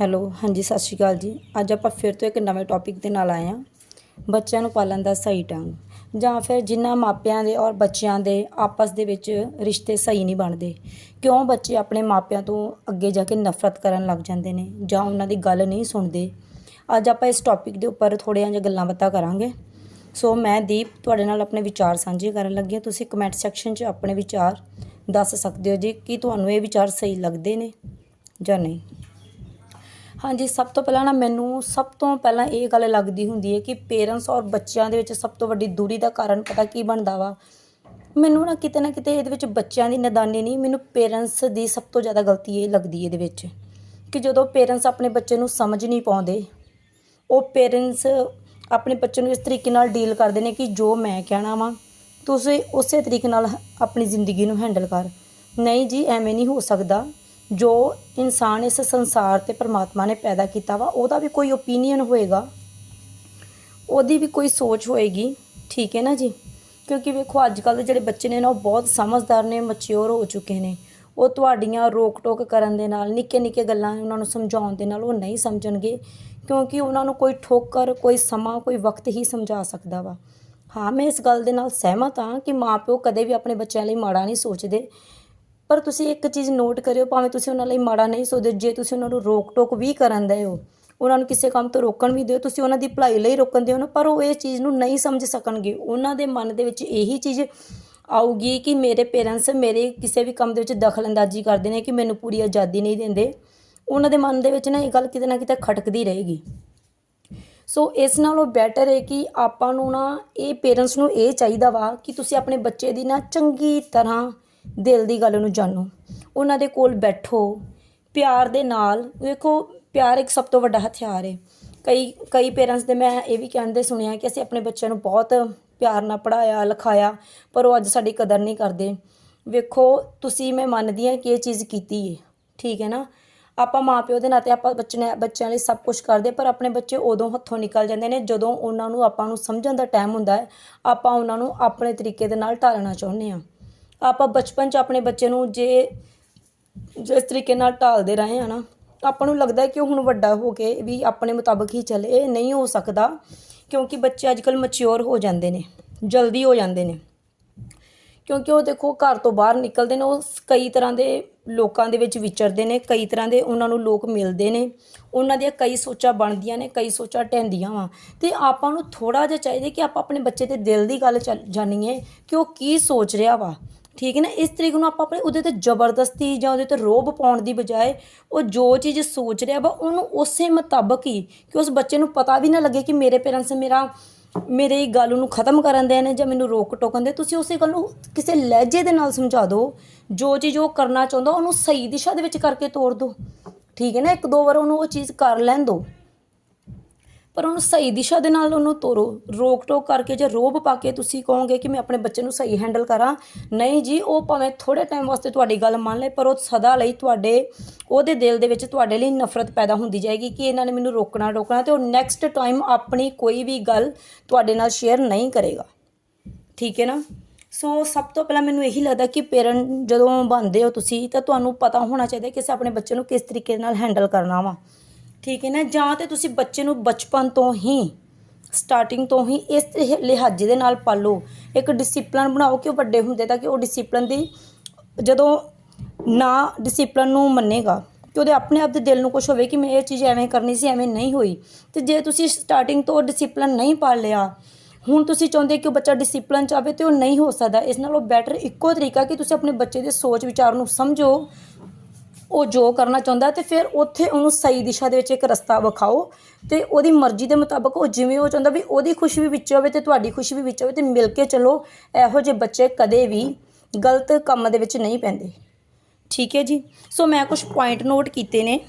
Hello, ਹਾਂਜੀ, ਸਤਿ ਸ਼੍ਰੀ ਅਕਾਲ ਜੀ। ਅੱਜ ਆਪਾਂ ਫਿਰ ਤੋਂ ਇੱਕ ਨਵੇਂ ਟੌਪਿਕ ਦੇ ਨਾਲ ਆਏ ਹਾਂ, ਬੱਚਿਆਂ ਨੂੰ ਪਾਲਣ ਦਾ ਸਹੀ ਢੰਗ। ਜਾਂ ਫਿਰ ਜਿਨ੍ਹਾਂ ਮਾਪਿਆਂ ਦੇ ਔਰ ਬੱਚਿਆਂ ਦੇ ਆਪਸ ਦੇ ਵਿੱਚ ਰਿਸ਼ਤੇ ਸਹੀ ਨਹੀਂ ਬਣਦੇ। ਕਿਉਂ ਬੱਚੇ ਆਪਣੇ ਮਾਪਿਆਂ ਤੋਂ ਅੱਗੇ ਜਾ ਕੇ ਨਫ਼ਰਤ ਕਰਨ ਲੱਗ ਜਾਂਦੇ ਨੇ ਜਾਂ ਉਹਨਾਂ ਦੀ ਗੱਲ ਨਹੀਂ ਸੁਣਦੇ? ਅੱਜ ਆਪਾਂ ਇਸ ਟੌਪਿਕ ਦੇ ਉੱਪਰ ਥੋੜ੍ਹੀਆਂ ਜਿਹੀਆਂ ਗੱਲਾਂ ਬਾਤਾਂ ਕਰਾਂਗੇ। ਸੋ ਮੈਂ ਦੀਪ, ਤੁਹਾਡੇ ਨਾਲ ਆਪਣੇ ਵਿਚਾਰ ਸਾਂਝੇ ਕਰਨ ਲੱਗੀ ਹਾਂ। ਤੁਸੀਂ ਕਮੈਂਟ ਸੈਕਸ਼ਨ 'ਚ ਆਪਣੇ ਵਿਚਾਰ ਦੱਸ ਸਕਦੇ ਹੋ ਜੀ, ਕਿ ਤੁਹਾਨੂੰ ਇਹ ਵਿਚਾਰ ਸਹੀ ਲੱਗਦੇ ਨੇ ਜਾਂ ਨਹੀਂ? ਹਾਂਜੀ, ਸਭ ਤੋਂ ਪਹਿਲਾਂ ਨਾ ਮੈਨੂੰ ਸਭ ਤੋਂ ਪਹਿਲਾਂ ਇਹ ਗੱਲ ਲੱਗਦੀ ਹੁੰਦੀ ਹੈ ਕਿ ਪੇਰੈਂਟਸ ਔਰ ਬੱਚਿਆਂ ਦੇ ਵਿੱਚ ਸਭ ਤੋਂ ਵੱਡੀ ਦੂਰੀ ਦਾ ਕਾਰਨ ਪਤਾ ਕੀ ਬਣਦਾ ਵਾ? ਮੈਨੂੰ ਨਾ ਕਿਤੇ ਨਾ ਕਿਤੇ ਇਹਦੇ ਵਿੱਚ ਬੱਚਿਆਂ ਦੀ ਨਦਾਨੀ ਨਹੀਂ, ਮੈਨੂੰ ਪੇਰੈਂਟਸ ਦੀ ਸਭ ਤੋਂ ਜ਼ਿਆਦਾ ਗਲਤੀ ਇਹ ਲੱਗਦੀ ਹੈ ਇਹਦੇ ਵਿੱਚ ਕਿ ਜਦੋਂ ਪੇਰੈਂਟਸ ਆਪਣੇ ਬੱਚੇ ਨੂੰ ਸਮਝ ਨਹੀਂ ਪਾਉਂਦੇ, ਉਹ ਪੇਰੈਂਟਸ ਆਪਣੇ ਬੱਚੇ ਨੂੰ ਇਸ ਤਰੀਕੇ ਨਾਲ ਡੀਲ ਕਰਦੇ ਨੇ ਕਿ ਜੋ ਮੈਂ ਕਹਿਣਾ ਵਾ, ਤੁਸੀਂ ਉਸੇ ਤਰੀਕੇ ਨਾਲ ਆਪਣੀ ਜ਼ਿੰਦਗੀ ਨੂੰ ਹੈਂਡਲ ਕਰ। ਨਹੀਂ ਜੀ, ਐਵੇਂ ਨਹੀਂ ਹੋ ਸਕਦਾ। ਜੋ ਇਨਸਾਨ ਇਸ ਸੰਸਾਰ ਤੇ ਪਰਮਾਤਮਾ ਨੇ ਪੈਦਾ ਕੀਤਾ ਵਾ, ਉਹਦਾ ਵੀ ਕੋਈ ਓਪੀਨੀਅਨ ਹੋਏਗਾ। ਉਹਦੀ ਵੀ ਕੋਈ ਸੋਚ ਹੋਏਗੀ। ਠੀਕ ਹੈ ਨਾ ਜੀ? ਕਿਉਂਕਿ ਵੇਖੋ ਅੱਜ ਕੱਲ੍ਹ ਦੇ ਜਿਹੜੇ ਬੱਚੇ ਨੇ ਨਾ, ਉਹ ਬਹੁਤ ਸਮਝਦਾਰ ਨੇ ਮੈਚੁਰ ਹੋ ਚੁੱਕੇ ਨੇ। ਉਹ ਤੁਹਾਡੀਆਂ ਰੋਕ ਟੋਕ ਕਰਨ ਦੇ ਨਾਲ ਨਿੱਕੇ ਨਿੱਕੇ ਗੱਲਾਂ ਉਹਨਾਂ ਨੂੰ ਸਮਝਾਉਣ ਦੇ ਨਾਲ ਉਹ ਨਹੀਂ ਸਮਝਣਗੇ। ਕਿਉਂਕਿ ਉਹਨਾਂ ਨੂੰ ਕੋਈ ਠੋਕਰ, ਕੋਈ ਸਮਾਂ, ਕੋਈ ਵਕਤ ਹੀ ਸਮਝਾ ਸਕਦਾ ਵਾ। ਹਾਂ, ਮੈਂ ਇਸ ਗੱਲ ਦੇ ਨਾਲ ਸਹਿਮਤ ਹਾਂ ਕਿ ਮਾਪਿਓ ਕਦੇ ਵੀ ਆਪਣੇ ਬੱਚਿਆਂ ਲਈ ਮਾੜਾ ਨਹੀਂ ਸੋਚਦੇ। ਪਰ ਤੁਸੀਂ ਇੱਕ ਚੀਜ਼ ਨੋਟ ਕਰਿਓ, ਭਾਵੇਂ ਤੁਸੀਂ ਉਹਨਾਂ ਲਈ ਮਾੜਾ ਨਹੀਂ ਸੋਚਦੇ, ਜੇ ਤੁਸੀਂ ਉਹਨਾਂ ਨੂੰ ਰੋਕ ਟੋਕ ਵੀ ਕਰਨ ਦੇ ਹੋ, ਉਹਨਾਂ ਨੂੰ ਕਿਸੇ ਕੰਮ ਤੋਂ ਰੋਕਣ ਵੀ ਦਿਓ, ਤੁਸੀਂ ਉਹਨਾਂ ਦੀ ਭਲਾਈ ਲਈ ਰੋਕਣ ਦਿਓ ਨਾ, ਪਰ ਉਹ ਇਹ ਚੀਜ਼ ਨੂੰ ਨਹੀਂ ਸਮਝ ਸਕਣਗੇ। ਉਹਨਾਂ ਦੇ ਮਨ ਦੇ ਵਿੱਚ ਇਹੀ ਚੀਜ਼ ਆਊਗੀ ਕਿ ਮੇਰੇ ਪੇਰੈਂਟਸ ਮੇਰੇ ਕਿਸੇ ਵੀ ਕੰਮ ਦੇ ਵਿੱਚ ਦਖਲਅੰਦਾਜ਼ੀ ਕਰਦੇ ਨੇ ਕਿ ਮੈਨੂੰ ਪੂਰੀ ਆਜ਼ਾਦੀ ਨਹੀਂ ਦਿੰਦੇ। ਉਹਨਾਂ ਦੇ ਮਨ ਦੇ ਵਿੱਚ ਨਾ ਇਹ ਗੱਲ ਕਿਤੇ ਨਾ ਕਿਤੇ ਖਟਕਦੀ ਰਹੇਗੀ। ਸੋ ਇਸ ਨਾਲੋਂ ਬੈਟਰ ਹੈ ਕਿ ਆਪਾਂ ਨੂੰ ਨਾ ਇਹ ਪੇਰੈਂਟਸ ਨੂੰ ਇਹ ਚਾਹੀਦਾ ਵਾ ਕਿ ਤੁਸੀਂ ਆਪਣੇ ਬੱਚੇ ਦੀ ਨਾ ਚੰਗੀ ਤਰ੍ਹਾਂ ਦਿਲ ਦੀ ਗੱਲ ਨੂੰ ਜਾਣੋ। ਉਹਨਾਂ ਦੇ ਕੋਲ ਬੈਠੋ। ਪਿਆਰ ਦੇ ਨਾਲ ਵੇਖੋ ਪਿਆਰ ਇੱਕ ਸਭ ਤੋਂ ਵੱਡਾ ਹਥਿਆਰ ਹੈ ਕਈ ਕਈ ਪੇਰੈਂਟਸ ਦੇ ਮੈਂ ਇਹ ਵੀ ਕਹਿੰਦੇ ਸੁਣਿਆ ਕਿ ਅਸੀਂ ਆਪਣੇ ਬੱਚਿਆਂ ਨੂੰ ਬਹੁਤ ਪਿਆਰ ਨਾਲ ਪੜਾਇਆ ਲਿਖਾਇਆ, ਪਰ ਉਹ ਅੱਜ ਸਾਡੀ ਕਦਰ ਨਹੀਂ ਕਰਦੇ। ਵੇਖੋ, ਤੁਸੀਂ, ਮੈਂ ਮੰਨਦੀ ਹਾਂ ਕਿ ਇਹ ਚੀਜ਼ ਕੀਤੀ ਹੈ ਠੀਕ ਹੈ ਨਾ? ਆਪਾਂ ਮਾਪਿਓ ਦੇ ਨਾਤੇ ਆਪਾਂ ਬੱਚੇ ਬੱਚਿਆਂ ਲਈ ਸਭ ਕੁਝ ਕਰਦੇ, ਪਰ ਆਪਣੇ ਬੱਚੇ ਉਦੋਂ ਹੱਥੋਂ ਨਿਕਲ ਜਾਂਦੇ ਨੇ ਜਦੋਂ ਉਹਨਾਂ ਨੂੰ ਆਪਾਂ ਨੂੰ ਸਮਝਣ ਦਾ ਟਾਈਮ ਹੁੰਦਾ ਹੈ। ਆਪਾਂ ਉਹਨਾਂ ਨੂੰ ਆਪਣੇ ਤਰੀਕੇ ਦੇ ਨਾਲ ਢਾਲਣਾ ਚਾਹੁੰਦੇ ਹਾਂ। ਆਪਾਂ ਬਚਪਨ 'ਚ ਆਪਣੇ ਬੱਚੇ ਨੂੰ ਜੇ ਜਿਸ ਤਰੀਕੇ ਨਾਲ ਢਾਲਦੇ ਰਹੇ ਹਾਂ ਨਾ, ਆਪਾਂ ਨੂੰ ਲੱਗਦਾ ਕਿ ਹੁਣ ਵੱਡਾ ਹੋ ਕੇ ਵੀ ਆਪਣੇ ਮੁਤਾਬਕ ਹੀ ਚੱਲੇ। ਇਹ ਨਹੀਂ ਹੋ ਸਕਦਾ, ਕਿਉਂਕਿ ਬੱਚੇ ਅੱਜਕੱਲ ਮੈਚੁਰ ਹੋ ਜਾਂਦੇ ਨੇ, ਜਲਦੀ ਹੋ ਜਾਂਦੇ ਨੇ। ਕਿਉਂਕਿ ਉਹ ਦੇਖੋ, ਘਰ ਤੋਂ ਬਾਹਰ ਨਿਕਲਦੇ ਨੇ, ਉਹ ਕਈ ਤਰ੍ਹਾਂ ਦੇ ਲੋਕਾਂ ਦੇ ਵਿੱਚ ਵਿਚਰਦੇ ਨੇ, ਕਈ ਤਰ੍ਹਾਂ ਦੇ ਉਹਨਾਂ ਨੂੰ ਲੋਕ ਮਿਲਦੇ ਨੇ। ਉਹਨਾਂ ਦੀਆਂ ਕਈ ਸੋਚਾਂ ਬਣਦੀਆਂ ਨੇ, ਕਈ ਸੋਚਾਂ ਢਹਿੰਦੀਆਂ ਵਾ। ਤੇ ਆਪਾਂ ਨੂੰ ਥੋੜਾ ਜਿਹਾ ਚਾਹੀਦਾ ਕਿ ਆਪਾਂ ਆਪਣੇ ਬੱਚੇ ਦੇ ਦਿਲ ਦੀ ਗੱਲ ਚੱਲ- ਜਾਣੀਏ ਕਿ ਉਹ ਕੀ ਸੋਚ ਰਿਹਾ ਵਾ। ਠੀਕ ਹੈ ਨਾ, ਇਸ ਤਰੀਕੇ ਨੂੰ ਆਪਾਂ ਆਪਣੇ ਉਹਦੇ ਤੇ ਜ਼ਬਰਦਸਤੀ ਜਾਂ ਉਹਦੇ ਤੇ ਰੋਬ ਪਾਉਣ ਦੀ ਬਜਾਏ ਉਹ ਜੋ ਚੀਜ਼ ਸੋਚ ਰਿਹਾ ਵਾ, ਉਹਨੂੰ ਉਸੇ ਮੁਤਾਬਕ ਹੀ ਕਿ ਉਸ ਬੱਚੇ ਨੂੰ ਪਤਾ ਵੀ ਨਾ ਲੱਗੇ ਕਿ ਮੇਰੇ ਪੇਰੈਂਟਸ ਮੇਰਾ, ਮੇਰੇ ਗੱਲ ਨੂੰ ਖਤਮ ਕਰਨ ਦੇ ਨੇ ਜਾਂ ਮੈਨੂੰ ਰੋਕ ਟੋਕਣ ਦੇ। ਤੁਸੀਂ ਉਸੇ ਗੱਲ ਨੂੰ ਕਿਸੇ ਲਹਿਜੇ ਦੇ ਨਾਲ ਸਮਝਾ ਦਿਓ। ਜੋ ਚੀਜ਼ ਉਹ ਕਰਨਾ ਚਾਹੁੰਦਾ, ਉਹਨੂੰ ਸਹੀ ਦਿਸ਼ਾ ਦੇ ਵਿੱਚ ਕਰਕੇ ਤੋੜ ਦਿਓ। ਠੀਕ ਹੈ ਨਾ, ਇੱਕ ਦੋ ਵਾਰ ਉਹਨੂੰ ਉਹ ਚੀਜ਼ ਕਰ ਲੈਣ ਦਿਓ। ਪਰ ਉਹਨੂੰ ਸਹੀ ਦਿਸ਼ਾ ਦੇ ਨਾਲ ਉਹਨੂੰ ਤੋਰੋ ਰੋਕ ਟੋਕ ਕਰਕੇ ਜਾਂ ਰੋਬ ਪਾ ਕੇ ਤੁਸੀਂ ਕਹੋਗੇ ਕਿ ਮੈਂ ਆਪਣੇ ਬੱਚੇ ਨੂੰ ਸਹੀ ਹੈਂਡਲ ਕਰਾਂ। ਨਹੀਂ ਜੀ, ਉਹ ਭਾਵੇਂ ਥੋੜੇ ਟਾਈਮ ਵਾਸਤੇ ਤੁਹਾਡੀ ਗੱਲ ਮੰਨ ਲੇ ਪਰ ਉਹ ਸਦਾ ਲਈ ਤੁਹਾਡੇ, ਉਹਦੇ ਦਿਲ ਦੇ ਵਿੱਚ ਤੁਹਾਡੇ ਲਈ ਨਫ਼ਰਤ ਪੈਦਾ ਹੁੰਦੀ ਜਾਏਗੀ ਕਿ ਇਹਨਾਂ ਨੇ ਮੈਨੂੰ ਰੋਕਣਾ ਰੋਕਣਾ ਤੇ ਉਹ ਨੈਕਸਟ ਟਾਈਮ ਆਪਣੀ ਕੋਈ ਵੀ ਗੱਲ ਤੁਹਾਡੇ ਨਾਲ ਸ਼ੇਅਰ ਨਹੀਂ ਕਰੇਗਾ। ਠੀਕ ਹੈ ਨਾ? ਸੋ ਸਭ ਤੋਂ ਪਹਿਲਾਂ ਮੈਨੂੰ ਇਹੀ ਲੱਗਦਾ ਕਿ ਪੇਰੈਂਟ ਜਦੋਂ ਬਣਦੇ ਹੋ ਤੁਸੀਂ, ਤਾਂ ਤੁਹਾਨੂੰ ਪਤਾ ਹੋਣਾ ਚਾਹੀਦਾ ਕਿ ਅਸੀਂ ਆਪਣੇ ਬੱਚੇ ਨੂੰ ਕਿਸ ਤਰੀਕੇ ਨਾਲ ਹੈਂਡਲ ਕਰਨਾ ਵਾ। ਠੀਕ ਹੈ ਨਾ? ਜਾਂ ਤੇ ਤੁਸੀਂ ਬੱਚੇ ਨੂੰ ਬਚਪਨ ਤੋਂ ਹੀ ਸਟਾਰਟਿੰਗ ਤੋਂ ਹੀ ਇਸ ਲਿਹਾਜ਼ੇ ਦੇ ਨਾਲ ਪਾਲੋ। ਇੱਕ ਡਿਸਪਲਨ ਬਣਾਓ ਕਿ ਉਹ ਵੱਡੇ ਹੁੰਦੇ ਤੱਕ ਉਹ ਡਿਸਪਲਨ ਦੀ ਜਦੋਂ ਨਾ ਡਿਸਪਲਨ ਨੂੰ ਮੰਨੇਗਾ ਕਿ ਉਹਦੇ ਆਪਣੇ ਆਪ ਦੇ ਦਿਲ ਨੂੰ ਕੁਝ ਹੋਵੇ ਕਿ ਮੈਂ ਇਹ ਚੀਜ਼ ਐਵੇਂ ਕਰਨੀ ਸੀ, ਐਵੇਂ ਨਹੀਂ ਹੋਈ। ਤੇ ਜੇ ਤੁਸੀਂ ਸਟਾਰਟਿੰਗ ਤੋਂ ਡਿਸਪਲਨ ਨਹੀਂ ਪਾਲ ਲਿਆ, ਹੁਣ ਤੁਸੀਂ ਚਾਹੁੰਦੇ ਕਿ ਉਹ ਬੱਚਾ ਡਿਸਪਲਨ ਚ ਆਵੇ ਤੇ ਉਹ ਨਹੀਂ ਹੋ ਸਕਦਾ। ਇਸ ਨਾਲ ਉਹ ਬੈਟਰ ਇੱਕੋ ਤਰੀਕਾ ਕਿ ਤੁਸੀਂ ਆਪਣੇ ਬੱਚੇ ਦੇ ਸੋਚ ਵਿਚਾਰ ਨੂੰ ਸਮਝੋ ਉਹ ਜੋ ਕਰਨਾ ਚਾਹੁੰਦਾ ਤੇ ਫਿਰ ਉੱਥੇ ਉਹਨੂੰ ਸਹੀ ਦਿਸ਼ਾ ਦੇ ਵਿੱਚ ਇੱਕ ਰਸਤਾ ਵਿਖਾਓ ਤੇ ਉਹਦੀ ਮਰਜ਼ੀ ਦੇ ਮੁਤਾਬਕ ਉਹ ਜਿਵੇਂ ਉਹ ਚਾਹੁੰਦਾ ਵੀ ਉਹਦੀ ਖੁਸ਼ੀ ਵੀ ਵਿੱਚ ਹੋਵੇ ਤੇ ਤੁਹਾਡੀ ਖੁਸ਼ੀ ਵੀ ਵਿੱਚ ਹੋਵੇ ਤੇ ਮਿਲ ਕੇ ਚਲੋ, ਇਹੋ ਜਿਹੇ ਬੱਚੇ ਕਦੇ ਵੀ ਗਲਤ ਕੰਮ ਦੇ ਵਿੱਚ ਨਹੀਂ ਪੈਂਦੇ। ਠੀਕ ਹੈ ਜੀ? ਸੋ ਮੈਂ ਕੁਝ ਪੁਆਇੰਟ ਨੋਟ ਕੀਤੇ ਨੇ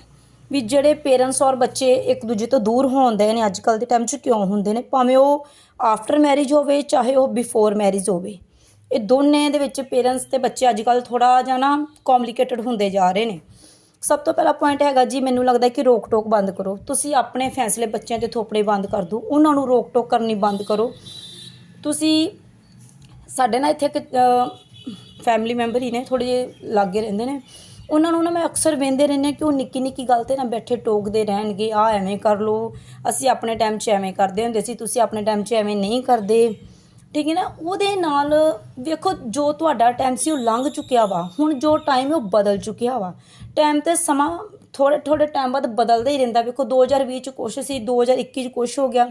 ਵੀ ਜਿਹੜੇ ਪੇਰੈਂਟਸ ਔਰ ਬੱਚੇ ਇੱਕ ਦੂਜੇ ਤੋਂ ਦੂਰ ਹੁੰਦੇ ਨੇ, ਅੱਜ ਕੱਲ ਦੇ ਟਾਈਮ 'ਚ ਕਿਉਂ ਹੁੰਦੇ ਨੇ? ਭਾਵੇਂ ਉਹ ਆਫਟਰ ਮੈਰਿਜ ਹੋਵੇ, ਚਾਹੇ ਉਹ ਬਿਫੋਰ ਮੈਰਿਜ ਹੋਵੇ। ਇਹ ਦੋਨੇ ਦੇ ਵਿੱਚ ਪੇਰੈਂਟਸ ਤੇ ਬੱਚੇ ਅੱਜ ਕੱਲ ਥੋੜਾ ਜਿਹਾ ਨਾ ਕੌਮਪਲੀਕੇਟਡ ਹੁੰਦੇ ਜਾ ਰਹੇ ਨੇ। ਸਭ ਤੋਂ ਪਹਿਲਾ ਪੁਆਇੰਟ ਹੈਗਾ ਜੀ, ਮੈਨੂੰ ਲੱਗਦਾ ਕਿ ਰੋਕ ਟੋਕ ਬੰਦ ਕਰੋ। ਤੁਸੀਂ ਆਪਣੇ ਫੈਸਲੇ ਬੱਚਿਆਂ ਤੇ ਥੋਪਣੇ ਬੰਦ ਕਰ ਦਿਓ। ਉਹਨਾਂ ਨੂੰ ਰੋਕ ਟੋਕ ਕਰਨੀ ਬੰਦ ਕਰੋ। ਤੁਸੀਂ, ਸਾਡੇ ਨਾਲ ਇੱਥੇ ਇੱਕ ਫੈਮਿਲੀ ਮੈਂਬਰ ਹੀ ਨੇ ਥੋੜੇ ਜਿਹੇ ਲਾਗੇ ਰਹਿੰਦੇ ਨੇ। ਉਹਨਾਂ ਨੂੰ ਨਾ ਮੈਂ ਅਕਸਰ ਵੇਂਦੇ ਰਹਿੰਦੇ ਕਿ ਉਹ ਨਿੱਕੀ ਨਿੱਕੀ ਗੱਲ ਤੇ ਨਾ ਬੈਠੇ ਟੋਕਦੇ ਰਹਿਣਗੇ। ਆ ਐਵੇਂ ਕਰ ਲੋ ਅਸੀਂ ਆਪਣੇ ਟਾਈਮ 'ਚ ਐਵੇਂ ਕਰਦੇ ਹੁੰਦੇ ਸੀ। ਤੁਸੀਂ ਆਪਣੇ ਟਾਈਮ 'ਚ ਐਵੇਂ ਨਹੀਂ ਕਰਦੇ। ਠੀਕ ਹੈ ਨਾ, ਉਹਦੇ ਨਾਲ ਵੇਖੋ ਜੋ ਤੁਹਾਡਾ ਟਾਈਮ ਸੀ ਉਹ ਲੰਘ ਚੁੱਕਿਆ ਵਾ। ਹੁਣ ਜੋ ਟਾਈਮ ਉਹ ਬਦਲ ਚੁੱਕਿਆ ਵਾ। ਟਾਈਮ ਤੇ ਸਮਾਂ ਥੋੜੇ ਥੋੜੇ ਟਾਈਮ ਬਾਅਦ ਬਦਲਦਾ ਹੀ ਰਹਿੰਦਾ। ਵੇਖੋ 2020 ਚ ਕੁਛ ਸੀ 2021 ਚ ਕੁਛ ਹੋ ਗਿਆ।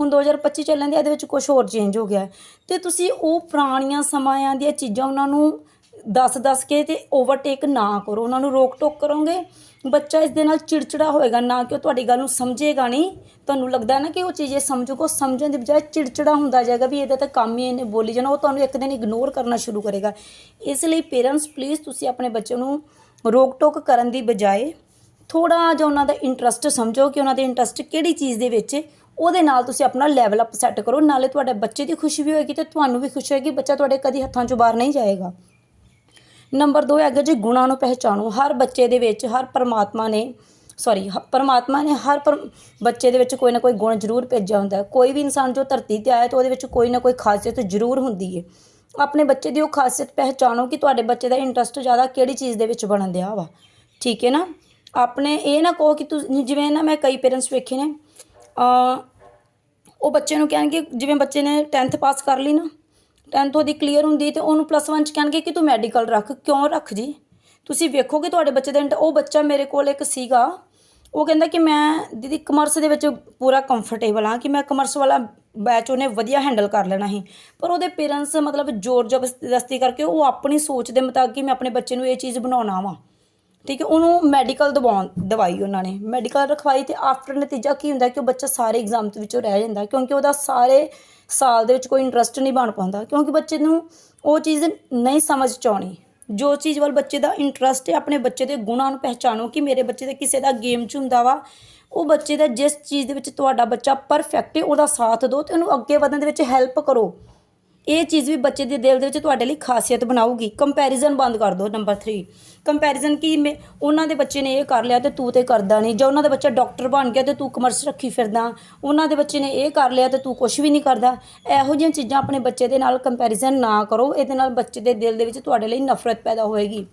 ਹੁਣ 2025 ਚੱਲਣ ਦੇ ਇਹਦੇ ਵਿੱਚ ਕੁਛ ਹੋਰ ਚੇਂਜ ਹੋ ਗਿਆ। ਤੇ ਤੁਸੀਂ ਉਹ ਪੁਰਾਣੀਆਂ ਸਮਾਂ ਦੀਆਂ ਚੀਜ਼ਾਂ ਉਹਨਾਂ ਨੂੰ ਦੱਸ ਦੱਸ ਕੇ ਤੇ ਓਵਰਟੇਕ ਨਾ ਕਰੋ, ਉਹਨਾਂ ਨੂੰ ਰੋਕ ਟੋਕ ਕਰੋਗੇ। ਬੱਚਾ ਇਸ ਦੇ ਨਾਲ ਚਿੜਚਿੜਾ ਹੋਏਗਾ, ਨਾ ਕਿ ਉਹ ਤੁਹਾਡੀ ਗੱਲ ਨੂੰ ਸਮਝੇਗਾ ਨਹੀਂ। ਤੁਹਾਨੂੰ ਲੱਗਦਾ ਨਾ ਕਿ ਉਹ ਚੀਜ਼ ਇਹ ਸਮਝੂਗਾ ਸਮਝਣ ਦੀ ਬਜਾਏ ਚਿੜਚਿੜਾ ਹੁੰਦਾ ਜਾਏਗਾ ਵੀ ਇਹਦਾ ਤਾਂ ਕੰਮ ਹੀ ਇਹਨੇ ਬੋਲੀ ਜਾਣਾ, ਉਹ ਤੁਹਾਨੂੰ ਇੱਕ ਦਿਨ ਇਗਨੋਰ ਕਰਨਾ ਸ਼ੁਰੂ ਕਰੇਗਾ। ਇਸ ਲਈ ਪੇਰੈਂਟਸ ਪਲੀਜ਼ ਤੁਸੀਂ ਆਪਣੇ ਬੱਚੇ ਨੂੰ ਰੋਕ ਟੋਕ ਕਰਨ ਦੀ ਬਜਾਏ ਥੋੜਾ ਜਿਹਾ ਉਹਨਾਂ ਦਾ ਇੰਟਰਸਟ ਸਮਝੋ ਕਿ ਉਹਨਾਂ ਦੇ ਇੰਟਰਸਟ ਕਿਹੜੀ ਚੀਜ਼ ਦੇ ਵਿੱਚ, ਉਹਦੇ ਨਾਲ ਤੁਸੀਂ ਆਪਣਾ ਲੈਵਲ ਅਪ ਸੈੱਟ ਕਰੋ। ਨਾਲੇ ਤੁਹਾਡੇ ਬੱਚੇ ਦੀ ਖੁਸ਼ੀ ਵੀ ਹੋਏਗੀ ਤੇ ਤੁਹਾਨੂੰ ਵੀ ਖੁਸ਼ੀ ਹੋਏਗੀ, ਬੱਚਾ ਤੁਹਾਡੇ ਕਦੀ ਹੱਥਾਂ ਚੋਂ ਬਾਹਰ ਨਹੀਂ ਜਾਏਗਾ। ਨੰਬਰ 2 ਹੈਗਾ ਜੀ, ਗੁਣਾਂ ਨੂੰ ਪਹਿਚਾਣੋ। ਹਰ ਬੱਚੇ ਦੇ ਵਿੱਚ ਹਰ ਪਰਮਾਤਮਾ ਨੇ ਸੌਰੀ ਪਰਮਾਤਮਾ ਨੇ ਹਰ ਪਰ ਬੱਚੇ ਦੇ ਵਿੱਚ ਕੋਈ ਨਾ ਕੋਈ ਗੁਣ ਜ਼ਰੂਰ ਭੇਜਿਆ ਹੁੰਦਾ ਕੋਈ ਵੀ ਇਨਸਾਨ ਜੋ ਧਰਤੀ ਤੇ ਆਇਆ ਤਾਂ ਉਹਦੇ ਵਿੱਚ ਕੋਈ ਨਾ ਕੋਈ ਖਾਸੀਅਤ ਜ਼ਰੂਰ ਹੁੰਦੀ ਹੈ। ਆਪਣੇ ਬੱਚੇ ਦੀ ਉਹ ਖਾਸੀਅਤ ਪਹਿਚਾਣੋ ਕਿ ਤੁਹਾਡੇ ਬੱਚੇ ਦਾ ਇੰਟਰਸਟ ਜ਼ਿਆਦਾ ਕਿਹੜੀ ਚੀਜ਼ ਦੇ ਵਿੱਚ ਬਣਨ ਦਿਆ ਵਾ। ਠੀਕ ਹੈ ਨਾ? ਆਪਣੇ ਇਹ ਨਾ ਕਹੋ ਕਿ ਤੁਸੀਂ, ਜਿਵੇਂ ਨਾ ਮੈਂ ਕਈ ਪੇਰੈਂਟਸ ਵੇਖੇ ਨੇ ਉਹ ਬੱਚੇ ਨੂੰ ਕਹਿਣਗੇ, ਜਿਵੇਂ ਬੱਚੇ ਨੇ 10th ਪਾਸ ਕਰ ਲਈ ਨਾ 10th ਉਹਦੀ ਕਲੀਅਰ ਹੁੰਦੀ ਤੇ ਉਹਨੂੰ ਪਲੱਸ 1 ਚ ਕਹਿਣਗੇ ਕਿ ਤੂੰ ਮੈਡੀਕਲ ਰੱਖ। ਕਿਉਂ ਰੱਖ ਜੀ? ਤੁਸੀਂ ਵੇਖੋਗੇ ਤੁਹਾਡੇ ਬੱਚੇ ਦਾ ਇੰਟ- ਉਹ ਬੱਚਾ ਮੇਰੇ ਕੋਲ ਇੱਕ ਸੀਗਾ। ਉਹ ਕਹਿੰਦਾ ਕਿ ਮੈਂ ਦੀਦੀ ਕਮਰਸ ਦੇ ਵਿੱਚ ਪੂਰਾ ਕੰਫਰਟੇਬਲ ਹਾਂ ਕਿ ਮੈਂ ਕਮਰਸ ਵਾਲਾ ਬੈਚ ਉਹਨੇ ਵਧੀਆ ਹੈਂਡਲ ਕਰ ਲੈਣਾ ਸੀ। ਪਰ ਉਹਦੇ ਪੇਰੈਂਟਸ ਮਤਲਬ ਜ਼ੋਰ ਜ਼ਬਰਦਸਤੀ ਕਰਕੇ ਉਹ ਆਪਣੀ ਸੋਚ ਦੇ ਮੁਤਾਬਕ ਕਿ ਮੈਂ ਆਪਣੇ ਬੱਚੇ ਨੂੰ ਇਹ ਚੀਜ਼ ਬਣਾਉਣਾ ਵਾ। ਠੀਕ ਹੈ, ਉਹਨੂੰ ਮੈਡੀਕਲ ਦਵਾਉਣ ਦਵਾਈ ਉਹਨਾਂ ਨੇ। ਮੈਡੀਕਲ ਰਖਵਾਈ ਤੇ ਆਫਟਰ ਨਤੀਜਾ ਕੀ ਹੁੰਦਾ ਕਿ ਉਹ ਬੱਚਾ ਸਾਰੇ ਐਗਜ਼ਾਮ ਦੇ ਵਿੱਚੋਂ ਰਹਿ ਜਾਂਦਾ ਕਿਉਂਕਿ ਉਹਦਾ ਸਾਰੇ ਸਾਲ ਦੇ ਵਿੱਚ ਕੋਈ ਇੰਟਰਸਟ ਨਹੀਂ ਬਣ ਪਾਉਂਦਾ, ਕਿਉਂਕਿ ਬੱਚੇ ਨੂੰ ਉਹ ਚੀਜ਼ ਨਹੀਂ ਸਮਝ ਚ ਆਉਣੀ। ਜੋ ਚੀਜ਼ ਵੱਲ ਬੱਚੇ ਦਾ ਇੰਟਰਸਟ ਹੈ, ਆਪਣੇ ਬੱਚੇ ਦੇ ਗੁਣਾਂ ਨੂੰ ਪਹਿਚਾਣੋ ਕਿ ਮੇਰੇ ਬੱਚੇ ਦੇ ਕਿਸੇ ਦਾ ਗੇਮ ਚ ਹੁੰਦਾ ਵਾ, ਉਹ ਬੱਚੇ ਦਾ ਜਿਸ ਚੀਜ਼ ਦੇ ਵਿੱਚ ਤੁਹਾਡਾ ਬੱਚਾ ਪਰਫੈਕਟ ਹੈ, ਉਹਦਾ ਸਾਥ ਦਿਓ ਤੇ ਉਹਨੂੰ ਅੱਗੇ ਵਧਣ ਦੇ ਵਿੱਚ ਹੈਲਪ ਕਰੋ। ਇਹ ਚੀਜ਼ ਵੀ ਬੱਚੇ ਦੇ ਦਿਲ ਦੇ ਵਿੱਚ ਤੁਹਾਡੇ ਲਈ ਖਾਸੀਅਤ ਬਣਾਊਗੀ। ਕੰਪੈਰੀਜ਼ਨ ਬੰਦ ਕਰ ਦਿਓ ਨੰਬਰ 3 ਕੰਪੈਰੀਜ਼ਨ ਕੀ ਉਹਨਾਂ ਦੇ ਬੱਚੇ ਨੇ ਇਹ ਕਰ ਲਿਆ ਤੇ ਤੂੰ ਤੇ ਕਰਦਾ ਨਹੀਂ। ਜਾਂ ਉਹਨਾਂ ਦਾ ਬੱਚਾ ਡਾਕਟਰ ਬਣ ਗਿਆ ਤੇ ਤੂੰ ਕਮਰਸ ਰੱਖੀ ਫਿਰਦਾ। ਉਹਨਾਂ ਦੇ ਬੱਚੇ ਨੇ ਇਹ ਕਰ ਲਿਆ ਤੇ ਤੂੰ ਕੁਝ ਵੀ ਨਹੀਂ ਕਰਦਾ। ਇਹੋ ਜਿਹੀਆਂ ਚੀਜ਼ਾਂ ਆਪਣੇ ਬੱਚੇ ਦੇ ਨਾਲ ਕੰਪੈਰੀਜ਼ਨ ਨਾ ਕਰੋ। ਇਹਦੇ ਨਾਲ ਬੱਚੇ ਦੇ ਦਿਲ ਦੇ ਵਿੱਚ ਤੁਹਾਡੇ ਲਈ ਨਫ਼ਰਤ ਪੈਦਾ ਹੋਏਗੀ।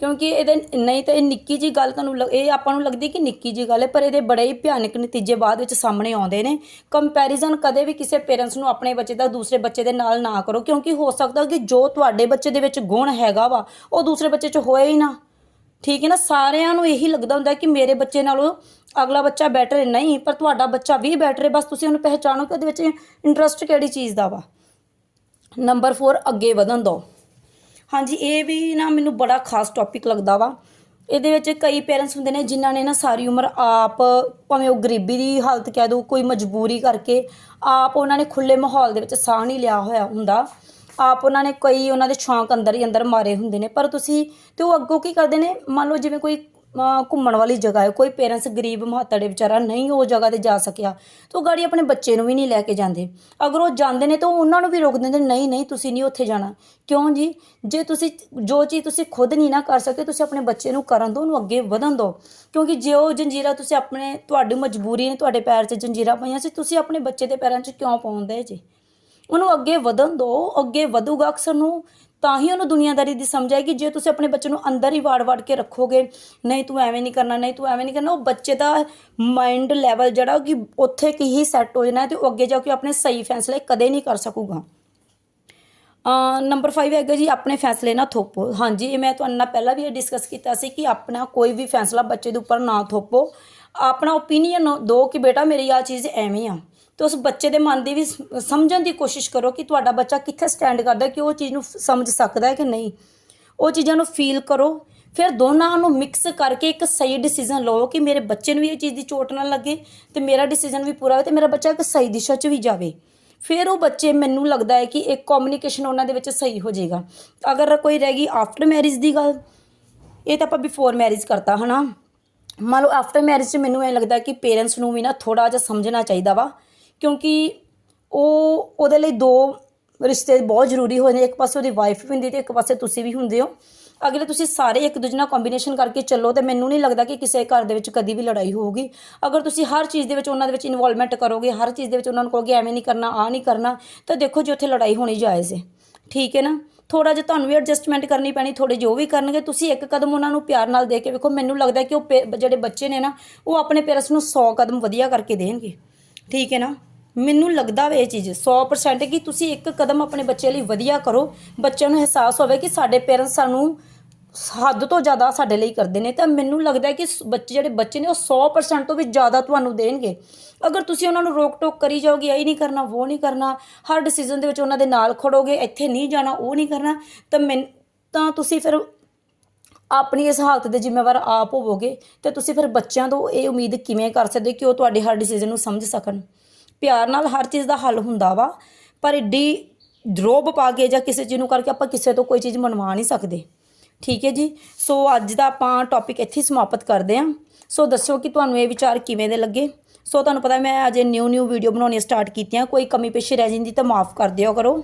ਕਿਉਂਕਿ ਇਹਦੇ ਨਹੀਂ ਤਾਂ ਇਹ ਨਿੱਕੀ ਜੀ ਗੱਲ ਤੁਹਾਨੂੰ ਲੱਗ- ਇਹ ਆਪਾਂ ਨੂੰ ਲੱਗਦੀ ਕਿ ਨਿੱਕੀ ਜੀ ਗੱਲ ਹੈ, ਪਰ ਇਹਦੇ ਬੜੇ ਹੀ ਭਿਆਨਕ ਨਤੀਜੇ ਬਾਅਦ ਵਿੱਚ ਸਾਹਮਣੇ ਆਉਂਦੇ ਨੇ। ਕੰਪੈਰੀਜ਼ਨ ਕਦੇ ਵੀ ਕਿਸੇ ਪੇਰੈਂਟਸ ਨੂੰ ਆਪਣੇ ਬੱਚੇ ਦਾ, ਦੂਸਰੇ ਬੱਚੇ ਦੇ ਨਾਲ ਨਾ ਕਰੋ, ਕਿਉਂਕਿ ਹੋ ਸਕਦਾ ਕਿ ਜੋ ਤੁਹਾਡੇ ਬੱਚੇ ਦੇ ਵਿੱਚ ਗੁਣ ਹੈਗਾ ਵਾ, ਉਹ ਦੂਸਰੇ ਬੱਚੇ 'ਚ ਹੋਏ ਹੀ ਨਾ। ਠੀਕ ਹੈ ਨਾ? ਸਾਰਿਆਂ ਨੂੰ ਇਹੀ ਲੱਗਦਾ ਹੁੰਦਾ ਕਿ ਮੇਰੇ ਬੱਚੇ ਨਾਲੋਂ ਅਗਲਾ ਬੱਚਾ ਬੈਟਰ ਹੈ। ਨਹੀਂ, ਪਰ ਤੁਹਾਡਾ ਬੱਚਾ ਵੀ ਬੈਟਰ ਹੈ। ਬਸ ਤੁਸੀਂ ਉਹਨੂੰ ਪਹਿਚਾਣੋ ਕਿ ਉਹਦੇ ਵਿੱਚ ਇੰਟਰਸਟ ਕਿਹੜੀ ਚੀਜ਼ ਦਾ ਵਾ। ਨੰਬਰ 4 ਅੱਗੇ ਵਧਣ ਦਿਓ। ਹਾਂਜੀ, ਇਹ ਵੀ ਨਾ ਮੈਨੂੰ ਬੜਾ ਖਾਸ ਟੌਪਿਕ ਲੱਗਦਾ ਵਾ। ਇਹਦੇ ਵਿੱਚ ਕਈ ਪੇਰੈਂਟਸ ਹੁੰਦੇ ਨੇ ਜਿਨ੍ਹਾਂ ਨੇ ਨਾ ਸਾਰੀ ਉਮਰ ਆਪ ਭਾਵੇਂ ਉਹ ਗਰੀਬੀ ਦੀ ਹਾਲਤ ਕਹਿ ਦੋ, ਕੋਈ ਮਜਬੂਰੀ ਕਰਕੇ ਆਪ ਉਹਨਾਂ ਨੇ ਖੁੱਲੇ ਮਾਹੌਲ ਦੇ ਵਿੱਚ ਸਾਹ ਨਹੀਂ ਲਿਆ ਹੋਇਆ ਹੁੰਦਾ। ਆਪ ਉਹਨਾਂ ਨੇ ਕਈ ਉਹਨਾਂ ਦੇ ਸ਼ੌਂਕ ਅੰਦਰ ਹੀ ਅੰਦਰ ਮਾਰੇ ਹੁੰਦੇ ਨੇ। ਪਰ ਤੁਸੀਂ ਤੇ ਉਹ ਅੱਗੋਂ ਕੀ ਕਰਦੇ ਨੇ? ਮੰਨ ਲਓ ਜਿਵੇਂ ਕੋਈ ਘੁੰਮਣ ਵਾਲੀ ਜਗ੍ਹਾ ਹੈ। ਕੋਈ ਪੇਰੈਂਟਸ ਗਰੀਬ ਮਹੱਤੜੇ ਵਿਚਾਰਾ ਨਹੀਂ ਉਹ ਜਗ੍ਹਾ ਤੇ ਜਾ ਸਕਿਆ। ਤਾਂ ਉਹ ਗਾੜੀ ਆਪਣੇ ਬੱਚੇ ਨੂੰ ਵੀ ਨਹੀਂ ਲੈ ਕੇ ਜਾਂਦੇ। ਅਗਰ ਉਹ ਜਾਂਦੇ ਨੇ ਤਾਂ ਉਹਨਾਂ ਨੂੰ ਵੀ ਰੋਕ ਦਿੰਦੇ ਨਹੀਂ ਨਹੀਂ, ਤੁਸੀਂ ਨਹੀਂ ਉੱਥੇ ਜਾਣਾ। ਕਿਉਂ ਜੀ? ਜੇ ਤੁਸੀਂ ਜੋ ਚੀਜ਼ ਤੁਸੀਂ ਖੁਦ ਨਹੀਂ ਨਾ ਕਰ ਸਕਦੇ ਤੁਸੀਂ ਆਪਣੇ ਬੱਚੇ ਨੂੰ ਕਰਨ ਦਿਓ, ਉਹਨੂੰ ਅੱਗੇ ਵਧਣ ਦਿਓ। ਕਿਉਂਕਿ ਜੇ ਉਹ ਜੰਜੀਰਾ ਤੁਸੀਂ ਆਪਣੇ, ਤੁਹਾਡੀ ਮਜਬੂਰੀ ਨੇ, ਤੁਹਾਡੇ ਪੈਰ 'ਚ ਜੰਜੀਰਾ ਪਾਈਆਂ ਸੀ, ਤੁਸੀਂ ਆਪਣੇ ਬੱਚੇ ਦੇ ਪੈਰਾਂ 'ਚ ਕਿਉਂ ਪਾਉਂਦੇ ਜੀ? ਉਹਨੂੰ ਅੱਗੇ ਵਧਣ ਦਿਓ ਅੱਗੇ ਵਧੂਗਾ ਅਕਸਰ ਨੂੰ, ਤਾਂ ਹੀ ਉਹਨੂੰ ਦੁਨੀਆਦਾਰੀ ਦੀ ਸਮਝ ਆਏਗੀ। ਜੇ ਤੁਸੀਂ ਆਪਣੇ ਬੱਚੇ ਨੂੰ ਅੰਦਰ ਹੀ ਵਾੜ-ਵਾੜ ਕੇ ਰੱਖੋਗੇ, ਨਹੀਂ ਤੂੰ ਐਵੇਂ ਨਹੀਂ ਕਰਨਾ, ਨਹੀਂ ਤੂੰ ਐਵੇਂ ਨਹੀਂ ਕਰਨਾ, ਉਹ ਬੱਚੇ ਦਾ ਮਾਈਂਡ ਲੈਵਲ ਜਿਹੜਾ ਕਿ ਉੱਥੇ ਕੀ ਹੀ ਸੈੱਟ ਹੋ ਜਾਣਾ ਹੈ ਤੇ ਉਹ ਅੱਗੇ ਜਾ ਕੇ ਆਪਣੇ ਸਹੀ ਫੈਸਲੇ ਕਦੇ ਨਹੀਂ ਕਰ ਸਕੂਗਾ। ਨੰਬਰ 5 ਹੈਗਾ ਜੀ, ਆਪਣੇ ਫੈਸਲੇ ਨਾ ਥੋਪੋ। ਹਾਂਜੀ, ਇਹ ਮੈਂ ਤੁਹਾਡੇ ਨਾਲ ਪਹਿਲਾਂ ਵੀ ਇਹ ਡਿਸਕਸ ਕੀਤਾ ਸੀ ਕਿ ਆਪਣਾ ਕੋਈ ਵੀ ਫੈਸਲਾ ਬੱਚੇ ਦੇ ਉੱਪਰ ਨਾ ਥੋਪੋ। ਆਪਣਾ ਓਪੀਨੀਅਨ ਦੋ ਕਿ ਬੇਟਾ, ਮੇਰੀ ਆ ਚੀਜ਼ ਐਵੇਂ ਆ। ਤੇ ਉਸ ਬੱਚੇ ਦੇ ਮਨ ਦੀ ਵੀ ਸਮਝਣ ਦੀ ਕੋਸ਼ਿਸ਼ ਕਰੋ ਕਿ ਤੁਹਾਡਾ ਬੱਚਾ ਕਿੱਥੇ ਸਟੈਂਡ ਕਰਦਾ, ਕਿ ਉਹ ਚੀਜ਼ ਨੂੰ ਸਮਝ ਸਕਦਾ ਹੈ ਕਿ ਨਹੀਂ। ਉਹ ਚੀਜ਼ਾਂ ਨੂੰ ਫੀਲ ਕਰੋ, ਫਿਰ ਦੋਨਾਂ ਨੂੰ ਮਿਕਸ ਕਰਕੇ ਇੱਕ ਸਹੀ ਡਿਸੀਜਨ ਲਓ ਕਿ ਮੇਰੇ ਬੱਚੇ ਨੂੰ ਵੀ ਇਹ ਚੀਜ਼ ਦੀ ਚੋਟ ਨਾ ਲੱਗੇ ਤੇ ਮੇਰਾ ਡਿਸੀਜਨ ਵੀ ਪੂਰਾ ਹੋਵੇ ਤੇ ਮੇਰਾ ਬੱਚਾ ਇੱਕ ਸਹੀ ਦਿਸ਼ਾ 'ਚ ਵੀ ਜਾਵੇ। ਫਿਰ ਉਹ ਬੱਚੇ ਮੈਨੂੰ ਲੱਗਦਾ ਹੈ ਕਿ ਇੱਕ ਕਮਿਊਨੀਕੇਸ਼ਨ ਉਹਨਾਂ ਦੇ ਵਿੱਚ ਸਹੀ ਹੋ ਜਾਏਗਾ। ਅਗਰ ਕੋਈ ਰਹਿ ਗਈ ਆਫਟਰ ਮੈਰਿਜ ਦੀ ਗੱਲ, ਇਹ ਤਾਂ ਆਪਾਂ ਬਿਫੋਰ ਮੈਰਿਜ ਕਰਤਾ, ਹਨਾ? ਮੰਨ ਲਓ ਆਫਟਰ ਮੈਰਿਜ 'ਚ ਮੈਨੂੰ ਇਹ ਲੱਗਦਾ ਕਿ ਪੇਰੈਂਟਸ ਨੂੰ ਵੀ ਨਾ ਥੋੜਾ ਜਿਹਾ ਸਮਝਣਾ ਚਾਹੀਦਾ ਵਾ। ਕਿਉਂਕਿ ਉਹ ਉਹਦੇ ਲਈ ਦੋ ਰਿਸ਼ਤੇ ਬਹੁਤ ਜ਼ਰੂਰੀ ਹੋਏ ਨੇ। ਇੱਕ ਪਾਸੇ ਉਹਦੀ ਵਾਈਫ ਵੀ ਹੁੰਦੀ ਤੇ ਇੱਕ ਪਾਸੇ ਤੁਸੀਂ ਵੀ ਹੁੰਦੇ ਹੋ। ਅਗਲੇ ਤੁਸੀਂ ਸਾਰੇ ਇੱਕ ਦੂਜੇ ਨਾਲ ਕੰਬੀਨੇਸ਼ਨ ਕਰਕੇ ਚੱਲੋ ਤੇ ਮੈਨੂੰ ਨਹੀਂ ਲੱਗਦਾ ਕਿ ਕਿਸੇ ਘਰ ਦੇ ਵਿੱਚ ਕਦੀ ਵੀ ਲੜਾਈ ਹੋਊਗੀ। ਅਗਰ ਤੁਸੀਂ ਹਰ ਚੀਜ਼ ਦੇ ਵਿੱਚ ਉਹਨਾਂ ਦੇ ਵਿੱਚ ਇਨਵੋਲਵਮੈਂਟ ਕਰੋਗੇ, ਹਰ ਚੀਜ਼ ਦੇ ਵਿੱਚ ਉਹਨਾਂ ਨੂੰ ਕਹੋਗੇ ਐਵੇਂ ਨਹੀਂ ਕਰਨਾ ਆ ਨਹੀਂ ਕਰਨਾ, ਤਾਂ ਦੇਖੋ ਜੀ ਉੱਥੇ ਲੜਾਈ ਹੋਣੀ ਜਾਇਜ਼ ਹੈ। ਠੀਕ ਹੈ ਨਾ? ਥੋੜਾ ਜਿਹਾ ਤੁਹਾਨੂੰ ਵੀ ਐਡਜਸਟਮੈਂਟ ਕਰਨੀ ਪੈਣੀ ਥੋੜੇ ਜੋ ਵੀ ਕਰਨਗੇ। ਤੁਸੀਂ ਇੱਕ ਕਦਮ ਉਹਨਾਂ ਨੂੰ ਪਿਆਰ ਨਾਲ ਦੇ ਕੇ ਵੇਖੋ, ਮੈਨੂੰ ਲੱਗਦਾ ਕਿ ਉਹ ਪੇ- ਜਿਹੜੇ ਬੱਚੇ ਨੇ ਨਾ, ਉਹ ਆਪਣੇ ਪੇਰੈਂਟਸ ਨੂੰ 100 ਕਦਮ ਵਧੀਆ ਕਰਕੇ ਦੇਣਗੇ। ਠੀਕ ਹੈ ਨਾ? ਮੈਨੂੰ ਲੱਗਦਾ ਵੇ ਇਹ ਚੀਜ਼ 100% ਕਿ ਤੁਸੀਂ ਇੱਕ ਕਦਮ ਆਪਣੇ ਬੱਚੇ ਲਈ ਵਧੀਆ ਕਰੋ। ਬੱਚਿਆਂ ਨੂੰ ਅਹਿਸਾਸ ਹੋਵੇ ਕਿ ਸਾਡੇ ਪੇਰੈਂਟਸ ਸਾਨੂੰ ਹੱਦ ਤੋਂ ਜ਼ਿਆਦਾ ਸਾਡੇ ਲਈ ਕਰਦੇ ਨੇ। ਤਾਂ ਮੈਨੂੰ ਲੱਗਦਾ ਹੈ ਕਿ ਸ- ਬੱਚੇ, ਜਿਹੜੇ ਬੱਚੇ ਨੇ ਉਹ 100% ਤੋਂ ਵੀ ਜ਼ਿਆਦਾ ਤੁਹਾਨੂੰ ਦੇਣਗੇ। ਅਗਰ ਤੁਸੀਂ ਉਹਨਾਂ ਨੂੰ ਰੋਕ ਟੋਕ ਕਰੀ ਜਾਓਗੇ ਇਹ ਨਹੀਂ ਕਰਨਾ ਉਹ ਨਹੀਂ ਕਰਨਾ, ਹਰ ਡਿਸੀਜਨ ਦੇ ਵਿੱਚ ਉਹਨਾਂ ਦੇ ਨਾਲ ਖੜੋਗੇ, ਇੱਥੇ ਨਹੀਂ ਜਾਣਾ, ਉਹ ਨਹੀਂ ਕਰਨਾ, ਤਾਂ ਮੈਂ ਤਾਂ ਤੁਸੀਂ ਫਿਰ ਆਪਣੀ ਇਸ ਹਾਲਤ ਦੇ ਜ਼ਿੰਮੇਵਾਰ ਆਪ ਹੋਵੋਗੇ ਤੇ ਤੁਸੀਂ ਫਿਰ ਬੱਚਿਆਂ ਤੋਂ ਇਹ ਉਮੀਦ ਕਿਵੇਂ ਕਰ ਸਕਦੇ ਕਿ ਉਹ ਤੁਹਾਡੇ ਹਰ ਡਿਸੀਜਨ ਨੂੰ ਸਮਝ ਸਕਣ? ਪਿਆਰ ਨਾਲ ਹਰ ਚੀਜ਼ ਦਾ ਹੱਲ ਹੁੰਦਾ ਵਾ, ਪਰ ਏਡੀ ਰੋਬ ਪਾ ਕੇ ਜਾਂ ਕਿਸੇ ਚੀਜ਼ ਨੂੰ ਕਰਕੇ ਆਪਾਂ ਕਿਸੇ ਤੋਂ ਕੋਈ ਚੀਜ਼ ਮਨਵਾ ਨਹੀਂ ਸਕਦੇ। ਠੀਕ ਹੈ ਜੀ? ਸੋ ਅੱਜ ਦਾ ਆਪਾਂ ਟੌਪਿਕ ਇੱਥੇ ਸਮਾਪਤ ਕਰਦੇ ਹਾਂ। ਸੋ ਦੱਸੋ ਕਿ ਤੁਹਾਨੂੰ ਇਹ ਵਿਚਾਰ ਕਿਵੇਂ ਦੇ ਲੱਗੇ? ਸੋ ਤੁਹਾਨੂੰ ਪਤਾ ਮੈਂ ਅਜੇ ਨਿਊ ਨਿਊ ਵੀਡੀਓ ਬਣਾਉਣੀ ਸਟਾਰਟ ਕੀਤੀਆਂ। ਕੋਈ ਕਮੀ ਪੇਸ਼ੀ ਰਹਿ ਜਾਂਦੀ ਤਾਂ ਮਾਫ ਕਰ ਦਿਓ ਕਰੋ।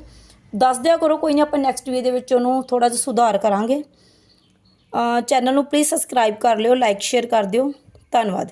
ਦੱਸ ਦਿਆ ਕਰੋ, ਕੋਈ ਨਹੀਂ ਆਪਾਂ ਨੈਕਸਟ ਵੀਡੀਓ ਦੇ ਵਿੱਚ ਉਹਨੂੰ ਥੋੜਾ ਜਿਹਾ ਸੁਧਾਰ ਕਰਾਂਗੇ। ਚੈਨਲ ਨੂੰ ਪਲੀਜ਼ ਸਬਸਕ੍ਰਾਈਬ ਕਰ ਲਿਓ ਲਾਈਕ ਸ਼ੇਅਰ ਕਰ ਦਿਓ। ਧੰਨਵਾਦ।